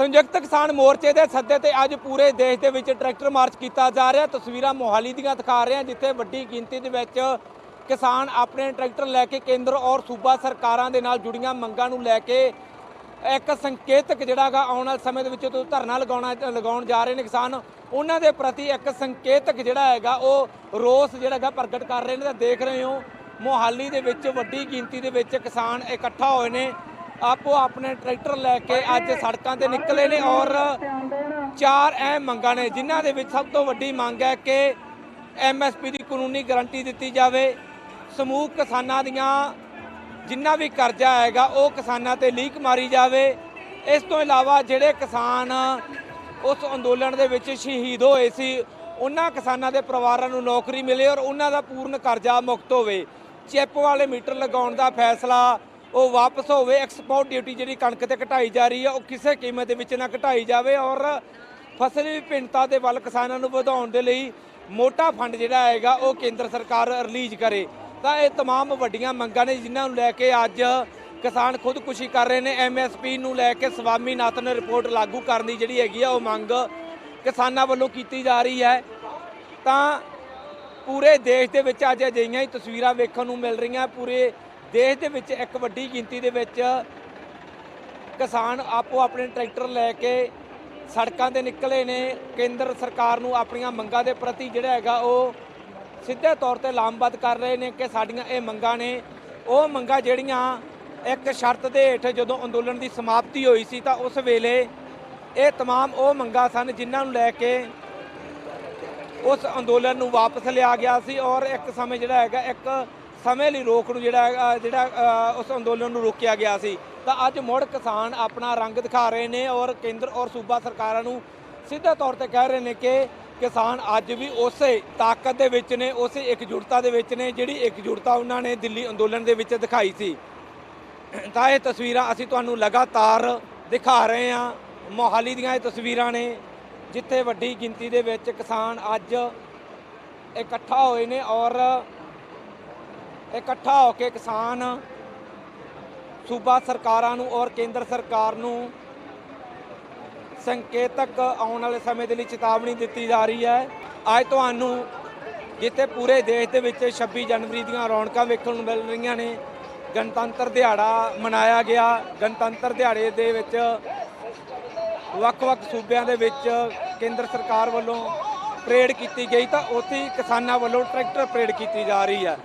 ਸੰਯੁਕਤ ਕਿਸਾਨ ਮੋਰਚੇ ਦੇ ਸੱਦੇ ਤੇ ਅੱਜ ਪੂਰੇ ਦੇਸ਼ ਦੇ ਵਿੱਚ ਟਰੈਕਟਰ ਮਾਰਚ ਕੀਤਾ ਜਾ ਰਿਹਾ। ਤਸਵੀਰਾਂ ਮੋਹਾਲੀ ਦੀਆਂ ਦਿਖਾ ਰਹੇ ਹਾਂ, ਜਿੱਥੇ ਵੱਡੀ ਗਿਣਤੀ ਦੇ ਵਿੱਚ ਕਿਸਾਨ ਆਪਣੇ ਟਰੈਕਟਰ ਲੈ ਕੇ ਕੇਂਦਰ ਔਰ ਸੂਬਾ ਸਰਕਾਰਾਂ ਦੇ ਨਾਲ ਜੁੜੀਆਂ ਮੰਗਾਂ ਨੂੰ ਲੈ ਕੇ ਇੱਕ ਸੰਕੇਤਕ ਜਿਹੜਾਗਾ ਆਉਣ ਵਾਲੇ ਸਮੇਂ ਦੇ ਵਿੱਚ ਜੋ ਧਰਨਾ ਲਗਾਉਣਾ, ਲਗਾਉਣ ਜਾ ਰਹੇ ਨੇ ਕਿਸਾਨ। ਉਹਨਾਂ ਦੇ ਪ੍ਰਤੀ ਇੱਕ ਸੰਕੇਤਕ ਜਿਹੜਾ ਹੈਗਾ, ਉਹ ਰੋਸ ਜਿਹੜਾਗਾ ਪ੍ਰਗਟ ਕਰ ਰਹੇ ਨੇ। ਤਾਂ ਦੇਖ ਰਹੇ ਹੋ, ਮੋਹਾਲੀ ਦੇ ਵਿੱਚ ਵੱਡੀ ਗਿਣਤੀ ਦੇ ਵਿੱਚ ਕਿਸਾਨ ਇਕੱਠਾ ਹੋਏ ਨੇ। ਆਪੋ ਆਪਣੇ ਟਰੈਕਟਰ ਲੈ ਕੇ ਅੱਜ ਸੜਕਾਂ ਤੇ ਨਿਕਲੇ ਨੇ ਔਰ ਚਾਰ ਅਹਿਮ ਮੰਗਾਂ ਨੇ ਜਿਨ੍ਹਾਂ ਦੇ ਵਿੱਚ ਸਭ ਤੋਂ ਵੱਡੀ ਮੰਗ ਹੈ ਕਿ ਐਮਐਸਪੀ ਦੀ ਕਾਨੂੰਨੀ ਗਾਰੰਟੀ ਦਿੱਤੀ ਜਾਵੇ। ਸਮੂਹ ਕਿਸਾਨਾਂ ਦੀਆਂ ਜਿੰਨਾ ਵੀ ਕਰਜ਼ਾ ਹੈਗਾ ਉਹ ਕਿਸਾਨਾਂ ਤੇ ਲੀਕ ਮਾਰੀ ਜਾਵੇ। ਇਸ ਤੋਂ ਇਲਾਵਾ ਜਿਹੜੇ ਕਿਸਾਨ ਉਸ ਅੰਦੋਲਨ ਦੇ ਵਿੱਚ ਸ਼ਹੀਦ ਹੋਏ ਸੀ ਉਹਨਾਂ ਕਿਸਾਨਾਂ ਦੇ ਪਰਿਵਾਰਾਂ ਨੂੰ ਨੌਕਰੀ ਮਿਲੇ ਔਰ ਉਹਨਾਂ ਦਾ ਪੂਰਨ ਕਰਜ਼ਾ ਮੁਕਤ ਹੋਵੇ। ਚਿੱਪ ਵਾਲੇ ਮੀਟਰ ਲਗਾਉਣ ਦਾ ਫੈਸਲਾ ਉਹ ਵਾਪਸ ਹੋਵੇ ਐਕਸਪੋਰਟ ਡਿਊਟੀ ਜਿਹੜੀ ਕਣਕ ਤੇ ਘਟਾਈ ਜਾ ਰਹੀ ਹੈ ਉਹ ਕਿਸੇ ਕੀਮਤ ਦੇ ਵਿੱਚ ਨਾ ਘਟਾਈ ਜਾਵੇ ਔਰ ਫਸਲੀ ਵਿਭਿੰਨਤਾ ਦੇ ਵੱਲ ਕਿਸਾਨਾਂ ਨੂੰ ਵਧਾਉਣ ਦੇ ਲਈ ਮੋਟਾ ਫੰਡ ਜਿਹੜਾ ਹੈਗਾ ਉਹ ਕੇਂਦਰ ਸਰਕਾਰ ਰਿਲੀਜ਼ ਕਰੇ ਤਾਂ ਇਹ तमाम ਵੱਡੀਆਂ ਮੰਗਾਂ ਨੇ ਜਿਨ੍ਹਾਂ ਨੂੰ ਲੈ ਕੇ ਅੱਜ ਕਿਸਾਨ ਖੁਦਕੁਸ਼ੀ ਕਰ ਰਹੇ ਨੇ ਐਮਐਸਪੀ ਨੂੰ ਲੈ ਕੇ ਸਵਾਮੀਨਾਥਨ ਰਿਪੋਰਟ ਲਾਗੂ ਕਰਨ ਦੀ ਜਿਹੜੀ ਹੈਗੀ ਆ ਉਹ ਮੰਗ ਕਿਸਾਨਾਂ ਵੱਲੋਂ ਕੀਤੀ ਜਾ ਰਹੀ ਹੈ ਤਾਂ ਪੂਰੇ ਦੇਸ਼ ਦੇ ਵਿੱਚ ਅੱਜ ਅਜਿਹੀਆਂ ਹੀ ਤਸਵੀਰਾਂ ਵੇਖਣ ਨੂੰ ਮਿਲ ਰਹੀਆਂ ਪੂਰੇ ਦੇਸ਼ ਦੇ ਵਿੱਚ ਇੱਕ ਵੱਡੀ ਗਿਣਤੀ ਦੇ ਵਿੱਚ ਕਿਸਾਨ ਆਪੋ ਆਪਣੇ ਟਰੈਕਟਰ ਲੈ ਕੇ ਸੜਕਾਂ ਤੇ ਨਿਕਲੇ ਨੇ ਕੇਂਦਰ ਸਰਕਾਰ ਨੂੰ ਆਪਣੀਆਂ ਮੰਗਾਂ ਦੇ ਪ੍ਰਤੀ ਜਿਹੜਾ ਹੈਗਾ ਉਹ ਸਿੱਧੇ ਤੌਰ ਤੇ ਲਾਮਬੱਧ ਕਰ ਰਹੇ ਨੇ ਕਿ ਸਾਡੀਆਂ ਇਹ ਮੰਗਾਂ ਨੇ ਉਹ ਮੰਗਾਂ ਜਿਹੜੀਆਂ ਇੱਕ ਸ਼ਰਤ ਦੇ ਹੇਠ ਜਦੋਂ ਅੰਦੋਲਨ ਦੀ ਸਮਾਪਤੀ ਹੋਈ ਸੀ ਤਾਂ ਉਸ ਵੇਲੇ ਇਹ तमाम ਉਹ ਮੰਗਾਂ ਸਨ ਜਿਨ੍ਹਾਂ ਨੂੰ ਲੈ ਕੇ ਉਸ ਅੰਦੋਲਨ ਨੂੰ ਵਾਪਸ ਲਿਆ ਗਿਆ ਸੀ ਔਰ ਇੱਕ ਸਮੇਂ ਜਿਹੜਾ ਹੈਗਾ ਇੱਕ ਸਮੇਂ ਲਈ ਰੋਕ ਨੂੰ ਜਿਹੜਾ ਜਿਹੜਾ ਉਸ ਅੰਦੋਲਨ ਨੂੰ ਰੋਕਿਆ ਗਿਆ ਸੀ। ਤਾਂ ਅੱਜ ਮੁੜ ਕਿਸਾਨ ਆਪਣਾ ਰੰਗ ਦਿਖਾ ਰਹੇ ਨੇ ਔਰ ਕੇਂਦਰ ਔਰ ਸੂਬਾ ਸਰਕਾਰਾਂ ਨੂੰ ਸਿੱਧੇ ਤੌਰ ਤੇ ਕਹਿ ਰਹੇ ਨੇ ਕਿ ਕਿਸਾਨ ਅੱਜ ਵੀ ਉਸੇ ਤਾਕਤ ਦੇ ਵਿੱਚ ਨੇ, ਉਸੇ ਇਕਜੁੱਟਤਾ ਦੇ ਵਿੱਚ ਨੇ, ਜਿਹੜੀ ਇਕਜੁੱਟਤਾ ਉਹਨਾਂ ਨੇ ਦਿੱਲੀ ਅੰਦੋਲਨ ਦੇ ਵਿੱਚ ਦਿਖਾਈ ਸੀ। ਤਾਂ ਇਹ ਤਸਵੀਰਾਂ ਅਸੀਂ ਤੁਹਾਨੂੰ ਲਗਾਤਾਰ ਦਿਖਾ ਰਹੇ ਹਾਂ। ਮੋਹਾਲੀ ਦੀਆਂ ਇਹ ਤਸਵੀਰਾਂ ਨੇ, ਜਿੱਥੇ ਵੱਡੀ ਗਿਣਤੀ ਦੇ ਵਿੱਚ ਕਿਸਾਨ ਅੱਜ ਇਕੱਠਾ ਹੋਏ ਨੇ ਔਰ ਇਕੱਠਾ ਹੋ ਕੇ ਕਿਸਾਨ ਸੂਬਾ ਸਰਕਾਰਾਂ ਨੂੰ ਔਰ ਕੇਂਦਰ ਸਰਕਾਰ ਨੂੰ ਸੰਕੇਤਕ ਆਉਣ ਵਾਲੇ ਸਮੇਂ ਦੇ ਲਈ ਚੇਤਾਵਨੀ ਦਿੱਤੀ ਜਾ ਰਹੀ ਹੈ। ਅੱਜ ਤੁਹਾਨੂੰ ਜਿੱਥੇ ਪੂਰੇ ਦੇਸ਼ ਦੇ ਵਿੱਚ 26 ਜਨਵਰੀ ਦੀਆਂ ਰੌਣਕਾਂ ਵੇਖਣ ਨੂੰ ਮਿਲ ਰਹੀਆਂ ਨੇ, ਗਣਤੰਤਰ ਦਿਹਾੜਾ ਮਨਾਇਆ ਗਿਆ। ਗਣਤੰਤਰ ਦਿਹਾੜੇ ਦੇ ਵਿੱਚ ਵੱਖ-ਵੱਖ ਸੂਬਿਆਂ ਦੇ ਵਿੱਚ ਕੇਂਦਰ ਸਰਕਾਰ ਵੱਲੋਂ ਪਰੇਡ ਕੀਤੀ ਗਈ ਤਾਂ ਉੱਥੇ ਹੀ ਕਿਸਾਨਾਂ ਵੱਲੋਂ ਟਰੈਕਟਰ ਪਰੇਡ ਕੀਤੀ ਜਾ ਰਹੀ ਹੈ।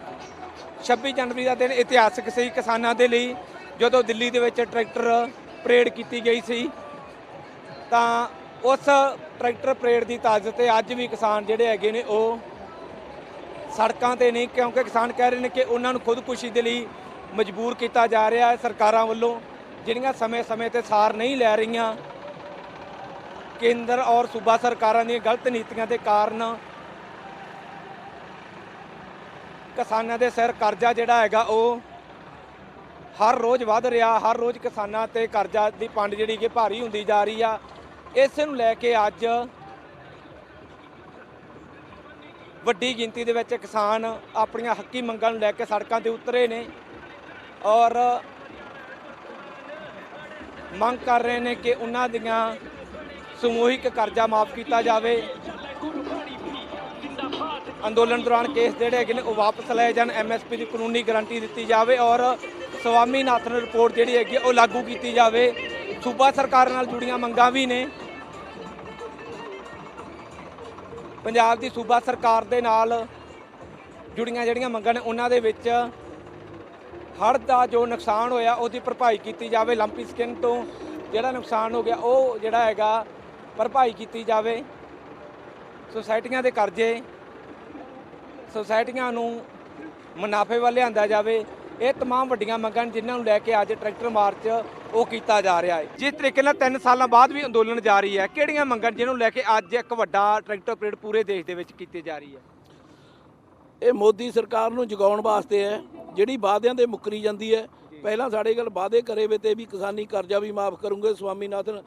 26 ਜਨਵਰੀ ਦਾ ਦਿਨ ਇਤਿਹਾਸਕ ਸੀ ਕਿਸਾਨਾਂ ਦੇ ਲਈ। ਜਦੋਂ ਦਿੱਲੀ ਦੇ ਵਿੱਚ ਟਰੈਕਟਰ ਪਰੇਡ ਕੀਤੀ ਗਈ ਸੀ, ਤਾਂ ਉਸ ਟਰੈਕਟਰ ਪਰੇਡ ਦੀ ਤਾਜ਼ਤ ਤੇ ਅੱਜ ਵੀ ਕਿਸਾਨ ਜਿਹੜੇ ਹੈਗੇ ਨੇ ਉਹ ਸੜਕਾਂ ਤੇ ਨਹੀਂ, ਕਿਉਂਕਿ ਕਿਸਾਨ ਕਹਿ ਰਹੇ ਨੇ ਕਿ ਉਹਨਾਂ ਨੂੰ ਖੁਦਕੁਸ਼ੀ ਦੇ ਲਈ ਮਜਬੂਰ ਕੀਤਾ ਜਾ ਰਿਹਾ ਹੈ। ਸਰਕਾਰਾਂ ਵੱਲੋਂ ਜਿਹੜੀਆਂ ਸਮੇਂ-ਸਮੇਂ ਤੇ ਸਾਰ ਨਹੀਂ ਲੈ ਰਹੀਆਂ, ਕੇਂਦਰ ਔਰ ਸੂਬਾ ਸਰਕਾਰਾਂ ਦੀਆਂ ਗਲਤ ਨੀਤੀਆਂ ਦੇ ਕਾਰਨ ਕਿਸਾਨਾਂ ਦੇ ਸਿਰ ਕਰਜ਼ਾ ਜਿਹੜਾ ਹੈਗਾ ਉਹ ਹਰ ਰੋਜ਼ ਵੱਧ ਰਿਹਾ, ਹਰ ਰੋਜ਼ ਕਿਸਾਨਾਂ ਤੇ ਕਰਜ਼ਾ ਦੀ ਪੰਡ ਜਿਹੜੀ ਕਿ ਭਾਰੀ ਹੁੰਦੀ ਜਾ ਰਹੀ ਆ। ਇਸ ਨੂੰ ਲੈ ਕੇ ਅੱਜ ਵੱਡੀ ਗਿਣਤੀ ਦੇ ਵਿੱਚ ਕਿਸਾਨ ਆਪਣੀਆਂ ਹੱਕੀ ਮੰਗਾਂ ਨੂੰ ਲੈ ਕੇ ਸੜਕਾਂ ਤੇ ਉਤਰੇ ਨੇ ਔਰ ਮੰਗ ਕਰ ਰਹੇ ਨੇ ਕਿ ਉਹਨਾਂ ਦੀਆਂ ਸਮੂਹਿਕ ਕਰਜ਼ਾ ਮਾਫ ਕੀਤਾ ਜਾਵੇ। ਅੰਦੋਲਨ ਦੌਰਾਨ ਕੇਸ ਜਿਹੜੇ ਹੈਗੇ ਨੇ ਉਹ ਵਾਪਸ ਲਏ ਜਾਣ। ਐਮਐਸਪੀ ਦੀ ਕਾਨੂੰਨੀ ਗਾਰੰਟੀ ਦਿੱਤੀ ਜਾਵੇ ਔਰ ਸਵਾਮੀਨਾਥਨ ਰਿਪੋਰਟ ਜਿਹੜੀ ਹੈਗੀ ਉਹ ਲਾਗੂ ਕੀਤੀ ਜਾਵੇ। ਸੂਬਾ ਸਰਕਾਰ ਨਾਲ ਜੁੜੀਆਂ ਮੰਗਾਂ ਵੀ ਨੇ। ਪੰਜਾਬ ਦੀ ਸੂਬਾ ਸਰਕਾਰ ਦੇ ਨਾਲ ਜੁੜੀਆਂ ਜਿਹੜੀਆਂ ਮੰਗਾਂ ਨੇ, ਉਹਨਾਂ ਦੇ ਵਿੱਚ ਹੜ੍ਹ ਦਾ ਜੋ ਨੁਕਸਾਨ ਹੋਇਆ, ਉਹਦੀ ਭਰਪਾਈ ਕੀਤੀ ਜਾਵੇ। ਲੰਪੀ ਸਕਿਨ ਤੋਂ ਜਿਹੜਾ ਨੁਕਸਾਨ ਹੋ ਗਿਆ, ਉਹ ਜਿਹੜਾ ਹੈਗਾ, ਭਰਪਾਈ ਕੀਤੀ ਜਾਵੇ। ਸੁਸਾਇਟੀਆਂ ਦੇ ਕਰਜ਼ੇ ਸੁਸਾਇਟੀਆਂ ਨੂੰ ਮੁਨਾਫੇ ਵੱਲ ਲਿਆਂਦਾ ਜਾਵੇ ਇਹ तमाम ਵੱਡੀਆਂ ਮੰਗਾਂ ਨੇ ਜਿਨ੍ਹਾਂ ਨੂੰ ਲੈ ਕੇ ਅੱਜ ਟਰੈਕਟਰ ਮਾਰਚ ਉਹ ਕੀਤਾ ਜਾ ਰਿਹਾ ਹੈ ਜਿਸ ਤਰੀਕੇ ਨਾਲ 3 ਸਾਲਾਂ ਬਾਅਦ ਵੀ ਅੰਦੋਲਨ ਜਾਰੀ ਹੈ ਕਿਹੜੀਆਂ ਮੰਗਾਂ ਨੇ ਜਿਹਨਾਂ ਨੂੰ ਲੈ ਕੇ ਅੱਜ ਇੱਕ ਵੱਡਾ ਟਰੈਕਟਰ ਪਰੇਡ ਪੂਰੇ ਦੇਸ਼ ਦੇ ਵਿੱਚ ਕੀਤੀ ਜਾ ਰਹੀ ਹੈ ਇਹ ਮੋਦੀ ਸਰਕਾਰ ਨੂੰ ਜਗਾਉਣ ਵਾਸਤੇ ਹੈ ਜਿਹੜੀ ਵਾਅਦਿਆਂ ਦੇ ਮੁੱਕਰੀ ਜਾਂਦੀ ਹੈ ਪਹਿਲਾਂ ਸਾਡੇ ਕੋਲ ਵਾਅਦੇ ਕਰੇ ਵੇ ਤੇ ਵੀ ਕਿਸਾਨੀ ਕਰਜ਼ਾ ਵੀ ਮਾਫ ਕਰੂੰਗੇ ਸਵਾਮੀਨਾਥਨ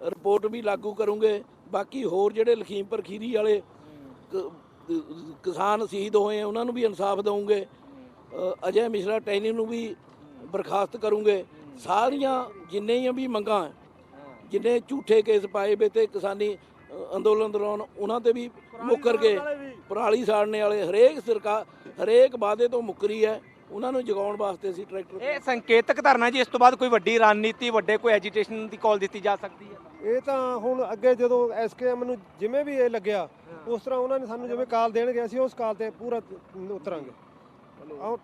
ਰਿਪੋਰਟ ਵੀ ਲਾਗੂ ਕਰੂੰਗੇ ਬਾਕੀ ਹੋਰ ਜਿਹੜੇ ਲਖੀਮਪੁਰ ਖੀਰੀ ਵਾਲੇ ਕ- ਕਿਸਾਨ ਸ਼ਹੀਦ ਹੋਏ ਆ ਉਹਨਾਂ ਨੂੰ ਵੀ ਇਨਸਾਫ ਦਵਾਂਗੇ ਅਜੇ ਮਿਸ਼ਰਾ ਟੈਨੀ ਨੂੰ ਵੀ ਬਰਖਾਸਤ ਕਰੂੰਗੇ। ਸਾਰੀਆਂ ਜਿੰਨੀਆਂ ਵੀ ਮੰਗਾਂ ਜਿੰਨੇ ਝੂਠੇ ਕੇਸ ਪਾਏ ਵੇ ਤੇ ਕਿਸਾਨੀ ਅੰਦੋਲਨ ਦੌਰਾਨ ਉਹਨਾਂ ਤੇ ਵੀ ਮੁੱਕਰ ਗਏ। ਪਰਾਲੀ ਸਾੜਨੇ ਵਾਲੇ ਹਰੇਕ ਸਰਕਾਰ ਹਰੇਕ ਵਾਅਦੇ ਤੋਂ ਮੁੱਕਰੀ ਹੈ ਉਹਨਾਂ ਨੂੰ ਜਗਾਉਣ ਵਾਸਤੇ ਅਸੀਂ ਟਰੈਕਟਰ ਇਹ ਸੰਕੇਤਕ ਧਰਨਾ ਜੀ ਇਸ ਤੋਂ ਬਾਅਦ ਕੋਈ ਵੱਡੀ ਰਣਨੀਤੀ ਵੱਡੇ ਕੋਈ ਐਜੀਟੇਸ਼ਨ ਦੀ ਕਾਲ ਦਿੱਤੀ ਜਾ ਸਕਦੀ ਹੈ। ਇਹ ਤਾਂ ਹੁਣ ਅੱਗੇ ਜਦੋਂ ਐਸਕੇਐਮ ਨੂੰ ਜਿਵੇਂ ਵੀ ਇਹ ਲੱਗਿਆ ਉਸ ਤਰ੍ਹਾਂ ਉਹਨਾਂ ਨੇ ਸਾਨੂੰ ਜਿਵੇਂ ਕਾਲ ਦੇਣਗੇ ਅਸੀਂ ਉਸ ਕਾਲ ਤੇ ਪੂਰਾ ਉਤਰਾਂਗੇ। ਆਓ।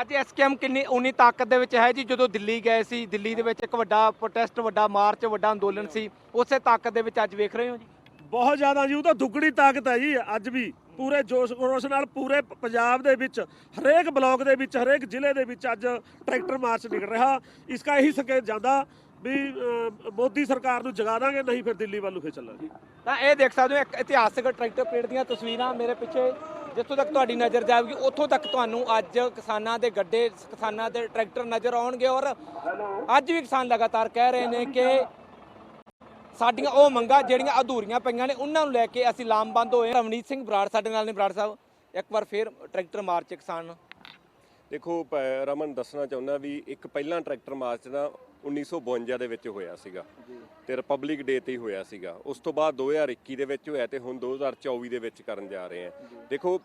ਅੱਜ ਐਸਕੇਐਮ ਕਿੰਨੀ ਉਨੀ ਤਾਕਤ ਦੇ ਵਿੱਚ ਹੈ ਜੀ? ਜਦੋਂ ਦਿੱਲੀ ਗਏ ਸੀ ਦਿੱਲੀ ਦੇ ਵਿੱਚ ਇੱਕ ਵੱਡਾ ਪ੍ਰੋਟੈਸਟ ਵੱਡਾ ਮਾਰਚ ਵੱਡਾ ਅੰਦੋਲਨ ਸੀ ਉਸੇ ਤਾਕਤ ਦੇ ਵਿੱਚ ਅੱਜ ਵੇਖ ਰਹੇ ਹੋ ਜੀ? ਬਹੁਤ ਜ਼ਿਆਦਾ ਜੀ ਉਹ ਤਾਂ ਦੁੱਗਣੀ ਤਾਕਤ ਹੈ ਜੀ ਅੱਜ ਵੀ। ਪੂਰੇ ਜੋਸ਼ ਖਰੋਸ਼ ਨਾਲ ਪੂਰੇ ਪੰਜਾਬ ਦੇ ਵਿੱਚ ਹਰੇਕ ਬਲਾਕ ਦੇ ਵਿੱਚ ਹਰੇਕ ਜ਼ਿਲ੍ਹੇ ਦੇ ਵਿੱਚ ਅੱਜ ਟਰੈਕਟਰ ਮਾਰਚ ਨਿਕਲ ਰਿਹਾ। ਇਸ ਦਾ ਇਹੀ ਸੰਕੇਤ ਜਾਂਦਾ ਵੀ ਮੋਦੀ ਸਰਕਾਰ ਨੂੰ ਜਗਾ ਦਾਂਗੇ, ਨਹੀਂ ਫਿਰ ਦਿੱਲੀ ਵੱਲ ਨੂੰ ਫਿਰ ਚੱਲਾਂਗੇ। ਤਾਂ ਇਹ ਦੇਖ ਸਕਦੇ ਹੋ, ਇੱਕ ਇਤਿਹਾਸਕ ਟਰੈਕਟਰ ਪਰੇਡ ਦੀਆਂ ਤਸਵੀਰਾਂ ਮੇਰੇ ਪਿੱਛੇ, ਜਿੱਥੋਂ ਤੱਕ ਤੁਹਾਡੀ ਨਜ਼ਰ ਜਾਵੇਗੀ ਉੱਥੋਂ ਤੱਕ ਤੁਹਾਨੂੰ ਅੱਜ ਕਿਸਾਨਾਂ ਦੇ ਗੱਡੇ, ਕਿਸਾਨਾਂ ਦੇ ਟਰੈਕਟਰ ਨਜ਼ਰ ਆਉਣਗੇ ਔਰ ਅੱਜ ਵੀ ਕਿਸਾਨ ਲਗਾਤਾਰ ਕਹਿ ਰਹੇ ਨੇ ਕਿ ਸਾਡੀਆਂ ਉਹ ਮੰਗਾਂ ਜਿਹੜੀਆਂ ਅਧੂਰੀਆਂ ਪਈਆਂ ਨੇ, ਉਹਨਾਂ ਨੂੰ ਲੈ ਕੇ ਅਸੀਂ ਲਾਮਬੰਦ ਹੋਏ ਰਵਨੀਤ ਸਿੰਘ ਬਰਾੜ ਸਾਡੇ ਨਾਲ ਨੇ, ਬਰਾੜ ਸਾਹਿਬ, ਇੱਕ ਵਾਰ ਫੇਰ ਟਰੈਕਟਰ ਮਾਰਚ ਕਿਸਾਨ। ਦੇਖੋ ਰਮਨ ਦੱਸਣਾ ਚਾਹੁੰਦਾ ਵੀ ਇੱਕ ਪਹਿਲਾਂ ਟਰੈਕਟਰ ਮਾਰਚ ਨਾ 1952 ਦੇ ਵਿੱਚ ਹੋਇਆ ਸੀਗਾ ਤੇ ਰਿਪਬਲਿਕ ਡੇ ਤੇ ਹੀ ਹੋਇਆ ਸੀਗਾ। ਉਸ ਤੋਂ ਬਾਅਦ 2021 ਦੇ ਵਿੱਚ ਹੋਇਆ ਤੇ ਹੁਣ 2024 ਦੇ ਵਿੱਚ ਕਰਨ ਜਾ ਰਹੇ ਆ ਦੇਖੋ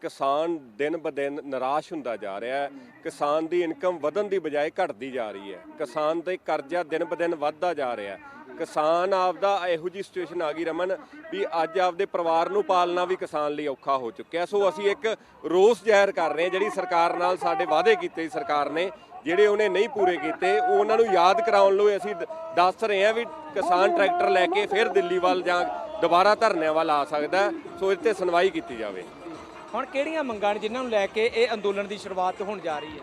ਕਿਸਾਨ ਦਿਨ ਬ ਦਿਨ ਨਿਰਾਸ਼ ਹੁੰਦਾ ਜਾ ਰਿਹਾ ਹੈ। ਕਿਸਾਨ ਦੀ ਇਨਕਮ ਵਧਣ ਦੀ ਬਜਾਏ ਘਟਦੀ ਜਾ ਰਹੀ ਹੈ। ਕਿਸਾਨ ਦੇ ਕਰਜ਼ਾ ਦਿਨ ਬ ਦਿਨ ਵੱਧਦਾ ਜਾ ਰਿਹਾ ਹੈ। ਕਿਸਾਨ ਆਪਦਾ ਇਹੋ ਜੀ ਸਿਚੁਏਸ਼ਨ ਆ ਗਈ ਰਮਨ ਵੀ ਅੱਜ ਆਪਦੇ ਪਰਿਵਾਰ ਨੂੰ ਪਾਲਣਾ ਵੀ ਕਿਸਾਨ ਲਈ ਔਖਾ ਹੋ ਚੁੱਕਿਆ। ਸੋ ਅਸੀਂ ਇੱਕ ਰੋਸ ਜ਼ਾਹਿਰ ਕਰ ਰਹੇ ਹਾਂ ਜਿਹੜੀ ਸਰਕਾਰ ਨਾਲ ਸਾਡੇ ਵਾਅਦੇ ਕੀਤੇ ਸੀ ਸਰਕਾਰ ਨੇ ਜਿਹੜੇ ਉਹਨੇ ਨਹੀਂ ਪੂਰੇ ਕੀਤੇ ਉਹ ਉਹਨਾਂ ਨੂੰ ਯਾਦ ਕਰਾਉਣ ਲਈ ਅਸੀਂ ਦੱਸ ਰਹੇ ਹਾਂ ਵੀ ਕਿਸਾਨ ਟਰੈਕਟਰ ਲੈ ਕੇ ਫਿਰ ਦਿੱਲੀ ਵੱਲ ਜਾਂ ਦੁਬਾਰਾ ਧਰਨਿਆਂ ਵੱਲ ਆ ਸਕਦਾ। ਸੋ ਇਸ ਤੇ ਸੁਣਵਾਈ ਕੀਤੀ ਜਾਵੇ। ਹੁਣ ਕਿਹੜੀਆਂ ਮੰਗਾਂ ਨੇ ਜਿਨ੍ਹਾਂ ਨੂੰ ਲੈ ਕੇ ਇਹ ਅੰਦੋਲਨ ਦੀ ਸ਼ੁਰੂਆਤ ਹੋਣ ਜਾ ਰਹੀ ਹੈ?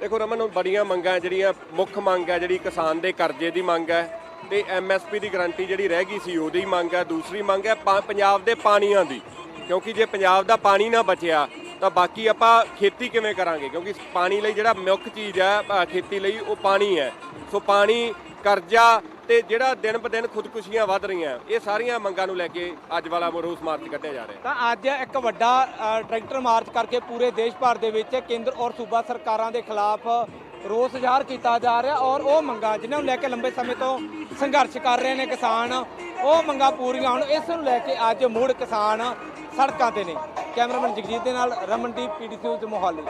ਦੇਖੋ ਰਮਨ ਬੜੀਆਂ ਮੰਗਾਂ ਜਿਹੜੀਆਂ ਮੁੱਖ ਮੰਗ ਹੈ ਜਿਹੜੀ ਕਿਸਾਨ ਦੇ ਕਰਜ਼ੇ ਦੀ ਮੰਗ ਹੈ ਤੇ ਐਮਐਸਪੀ ਦੀ ਗਾਰੰਟੀ ਜਿਹੜੀ ਰਹਿ ਗਈ ਸੀ, ਉਹਦੀ ਮੰਗ ਹੈ, ਦੂਸਰੀ ਮੰਗ ਹੈ ਪਾ- ਪੰਜਾਬ ਦੇ ਪਾਣੀਆਂ ਦੀ। ਕਿਉਂਕਿ ਜੇ ਪੰਜਾਬ ਦਾ ਪਾਣੀ ਨਾ ਬਚਿਆ, ਤਾਂ ਬਾਕੀ ਆਪਾਂ ਖੇਤੀ ਕਿਵੇਂ ਕਰਾਂਗੇ? ਕਿਉਂਕਿ ਪਾਣੀ ਲਈ ਜਿਹੜਾ ਮੁੱਖ ਚੀਜ਼ ਹੈ ਖੇਤੀ ਲਈ ਉਹ ਪਾਣੀ ਹੈ। ਸੋ ਪਾਣੀ, ਕਰਜ਼ਾ ਤੇ ਜਿਹੜਾ ਦਿਨ ਬ ਦਿਨ ਖੁਦਕੁਸ਼ੀਆਂ ਵੱਧ ਰਹੀਆਂ, ਇਹ ਸਾਰੀਆਂ ਮੰਗਾਂ ਨੂੰ ਲੈ ਕੇ ਅੱਜ ਵਾਲਾ ਰੋਸ ਮਾਰਚ ਕੱਢਿਆ ਜਾ ਰਿਹਾ ਤਾਂ ਅੱਜ ਇੱਕ ਵੱਡਾ ਟਰੈਕਟਰ ਮਾਰਚ ਕਰਕੇ ਪੂਰੇ ਦੇਸ਼ ਭਰ ਦੇ ਵਿੱਚ ਕੇਂਦਰ ਔਰ ਸੂਬਾ ਸਰਕਾਰਾਂ ਦੇ ਖਿਲਾਫ ਰੋਸ ਜ਼ਾਹਰ ਕੀਤਾ ਜਾ ਰਿਹਾ ਔਰ ਉਹ ਮੰਗਾਂ ਜਿਨ੍ਹਾਂ ਨੂੰ ਲੈ ਕੇ ਲੰਬੇ ਸਮੇਂ ਤੋਂ ਸੰਘਰਸ਼ ਕਰ ਰਹੇ ਨੇ ਕਿਸਾਨ, ਉਹ ਮੰਗਾਂ ਪੂਰੀਆਂ ਹੋਣ। ਇਸ ਨੂੰ ਲੈ ਕੇ ਅੱਜ ਮੁੜ ਕਿਸਾਨ ਸੜਕਾਂ ਤੇ ਨੇ। ਕੈਮਰਾਮੈਨ ਜਗਜੀਤ ਦੇ ਨਾਲ ਰਮਨਦੀਪ, ਪੀਡੀਸੀ ਨਿਊਜ਼, ਮੋਹਾਲੀ।